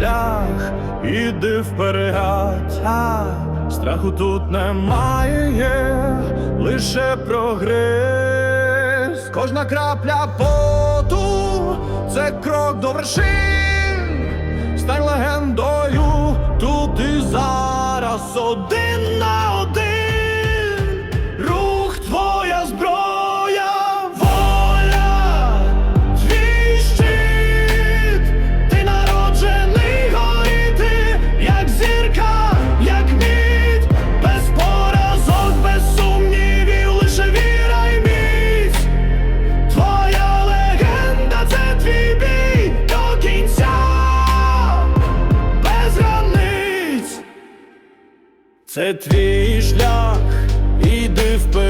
шлях, іди вперед, а страху тут немає, лише прогрес. Кожна крапля поту це крок до вершин. Стань легендою тут і зараз один Це твій шлях, іди вперед,